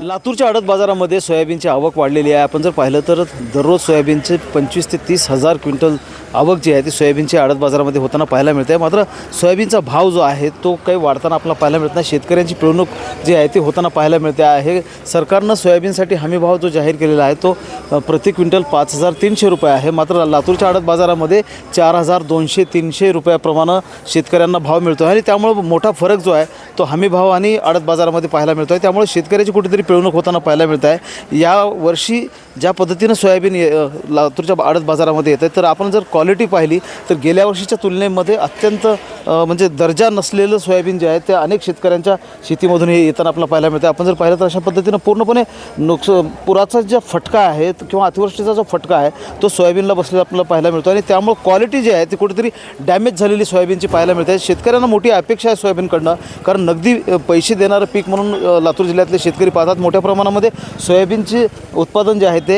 लातूरच्या अडत बाजारामध्ये सोयाबीनची आवक वाढलेली आहे. आपण जर पाहिलं तर दररोज सोयाबीनचे पंचवीस ते तीस हजार क्विंटल आवक जी आहे ती सोयाबीनची आडत बाजारामध्ये होताना पाहायला मिळते. मात्र सोयाबीनचा भाव जो आहे तो काही वाढताना आपल्याला पाहायला मिळत नाही. शेतकऱ्यांची पिळवणूक जी आहे ती होताना पाहायला मिळते. आहे सरकारनं सोयाबीनसाठी हमी भाव जो जाहीर केलेला आहे तो प्रति क्विंटल पाच हजार तीनशे रुपये आहे. मात्र लातूरच्या आडत बाजारामध्ये चार हजार दोनशे तीनशे रुपयाप्रमाणे शेतकऱ्यांना भाव मिळतो आहे आणि त्यामुळं मोठा फरक जो आहे तो हमी भाव आणि आडत बाजारामध्ये पाहायला मिळतो आहे त्यामुळे शेतकऱ्याची कुठेतरी पिळवणूक होताना पाहायला मिळत आहे या वर्षी ज्या पद्धतीनं सोयाबीन लातूरच्या आडत बाजारामध्ये येतं तर आपण जर क्वालिटी पाहिली तर गेल्या वर्षीच्या तुलनेमध्ये अत्यंत म्हणजे दर्जा नसलेलं सोयाबीन जे आहे ते अनेक शेतकऱ्यांच्या शेतीमधून हे येताना आपल्याला पाहायला मिळतं आपण जर पाहिलं तर अशा पद्धतीनं पूर्णपणे नुकस पुराचा जो फटका आहे किंवा अतिवृष्टीचा जो फटका आहे तो सोयाबीनला बसलेला आपल्याला पाहायला मिळतो आणि त्यामुळे क्वालिटी जी आहे ती कुठेतरी डॅमेज झालेली सोयाबीनची पाहायला मिळते. शेतकऱ्यांना मोठी अपेक्षा आहे सोयाबीनकडनं कारण नगदी पैसे देणारं पीक म्हणून लातूर जिल्ह्यातले शेतकरी पाहतात. मोठ्या प्रमाणामध्ये सोयाबीनचे उत्पादन जे आहे ते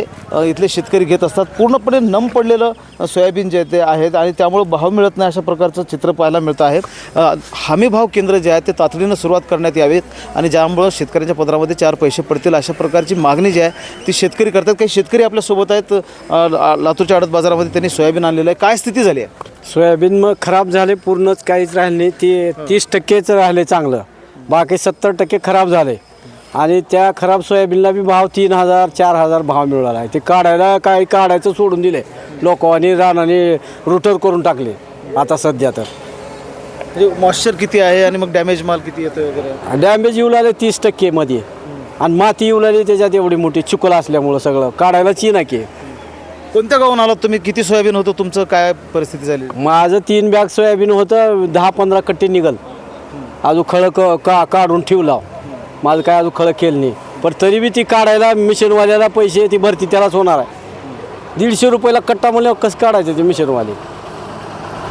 इथले शेतकरी घेत असतात. पूर्णपणे नम पडलेलं सोयाबीन जे ते आहेत आणि त्यामुळे भाव मिळत नाही अशा प्रकारचं चित्र पाहायला मिळतं आहे हमीभाव हमी भाव केंद्र जे आहे ते तातडीनं सुरुवात करण्यात यावेत आणि ज्यामुळं शेतकऱ्यांच्या पदरामध्ये चार पैसे पडतील अशा प्रकारची मागणी जी आहे ती शेतकरी करतात. काही शेतकरी आपल्यासोबत आहेत ला- लातूरच्या आडत बाजारामध्ये त्यांनी सोयाबीन आणलेलं आहे. काय स्थिती झाली आहे? सोयाबीन मग खराब झाले पूर्णच काहीच राहिले नाही. ते तीस टक्केच राहिले चांगलं. बाकी सत्तर टक्के खराब झाले. आणि त्या खराब सोयाबीनला बी भाव तीन हजार चार हजार भाव मिळाला आहे. ते काढायला काही काढायचं सोडून दिले. लोकांनी रानाने रुटर करून टाकले. आता सध्या तर. म्हणजे मॉइश्चर किती आहे आणि मग डॅमेज माल किती येतो वगैरे? डॅमेज येऊ लागले तीस टक्केमध्ये आणि माती येऊ लागली त्याच्यात एवढी मोठी चिखल असल्यामुळं सगळं. काढायला चिनाकी आहे. कोणत्या गावून आलात तुम्ही? किती सोयाबीन होतं? तुमचं काय परिस्थिती झाली? माझं तीन बॅग सोयाबीन होतं दहा पंधरा कट्टे निघल. अजून खळं क का काढून ठेवला. माझं काय अजून खळं केलं नाही. पण तरी बी ती काढायला मिशनवाल्याला पैसे ती भरती त्यालाच होणार आहे. दीडशे रुपयाला कट्टा म्हणल्यावर कसं काढायचं ते मिशनवाले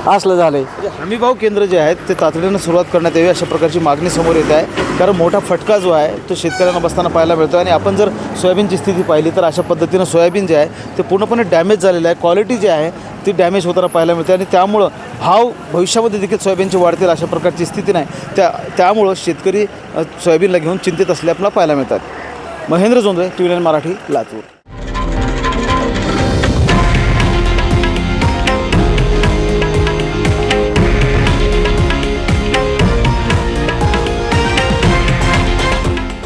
असलं झालं आहे हमी भाव केंद्र जे आहेत ते तातडीनं सुरुवात करण्यात यावी अशा प्रकारची मागणी समोर येत आहे. कारण मोठा फटका जो आहे तो शेतकऱ्यांना बसताना पाहायला मिळतो आणि आपण जर सोयाबीनची स्थिती पाहिली तर अशा पद्धतीनं सोयाबीन जे आहे ते पूर्णपणे डॅमेज झालेलं आहे. क्वालिटी जी आहे ती डॅमेज होताना पाहायला मिळते आणि त्यामुळं भाव भविष्यामध्ये देखील सोयाबीनचे वाढतील अशा प्रकारची स्थिती नाही. त्या त्यामुळं शेतकरी सोयाबीनला घेऊन चिंतित असले आपल्याला पाहायला मिळतात. Mahendra Jondhale T V nine Marathi Latur.